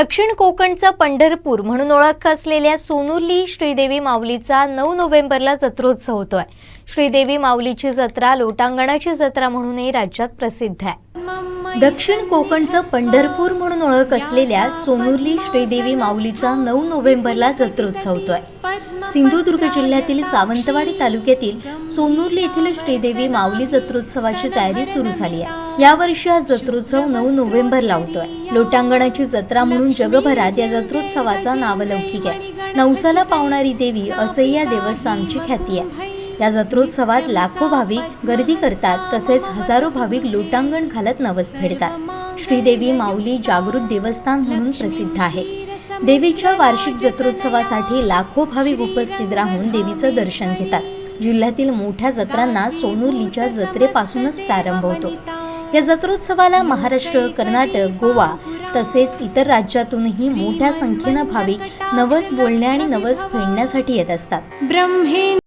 दक्षिण कोकणचं पंढरपूर म्हणून ओळख असलेल्या सोनुली श्रीदेवी माऊलीचा नऊ नोव्हेंबरला जत्रोत्सव होतोय. श्रीदेवी माऊलीची जत्रा लोटांगणाची जत्रा म्हणूनही राज्यात प्रसिद्ध आहे. दक्षिण कोकणचं पंढरपूर म्हणून ओळख असलेल्या सोनुर्ली श्रीदेवी माऊलीचा नऊ नोव्हेंबरला जत्रोत्सव होतोय. सिंधुदुर्ग जिल्ह्यातील सावंतवाडी तालुक्यातील सोनुर्ली येथील श्रीदेवी माऊली जत्रोत्सवाची तयारी सुरू झाली आहे. यावर्षी हा जत्रोत्सव नऊ नोव्हेंबरला होतोय. लोटांगणाची जत्रा म्हणून जगभरात या जत्रोत्सवाचा नावलौकिक आहे. नवसाला पावणारी देवी असंही या देवस्थानची ख्याती आहे. या जत्रोत्सवात लाखो भाविक गर्दी करतात तसेच हजारो भाविक लोटांगण घालत नवस फेडतात. श्रीदेवी माऊली जागृत देवस्थान म्हणून प्रसिद्ध आहे. देवीच्या वार्षिक जत्रोत्सवासाठी लाखो भाविक उपस्थित राहून देवीचं दर्शन घेतात. जिल्ह्यातील मोठ्या जत्रांना सोनुलीच्या जत्रेपासूनच प्रारंभ होतो. या जत्रोत्सवाला महाराष्ट्र कर्नाटक गोवा तसेच इतर राज्यातूनही मोठ्या संख्येनं भाविक नवस बोलणे आणि नवस फेडण्यासाठी येत असतात. ब्रह्मे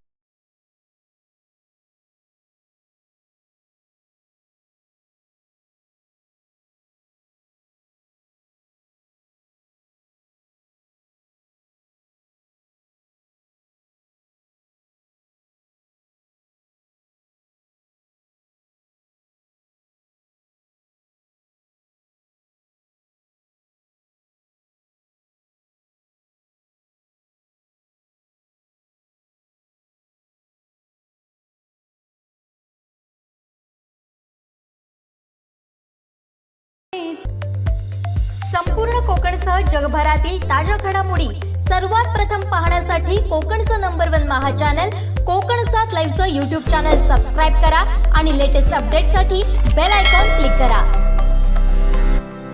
संपूर्ण कोकणसह जगभरातील ताज्या घडामोडी सर्वात प्रथम पाहण्यासाठी कोकणचं number one Maha channel Konkan सात लाईव्हचं यूट्यूब चॅनल सबस्क्राईब करा आणि लेटेस्ट अपडेटसाठी बेल आयकॉन क्लिक करा.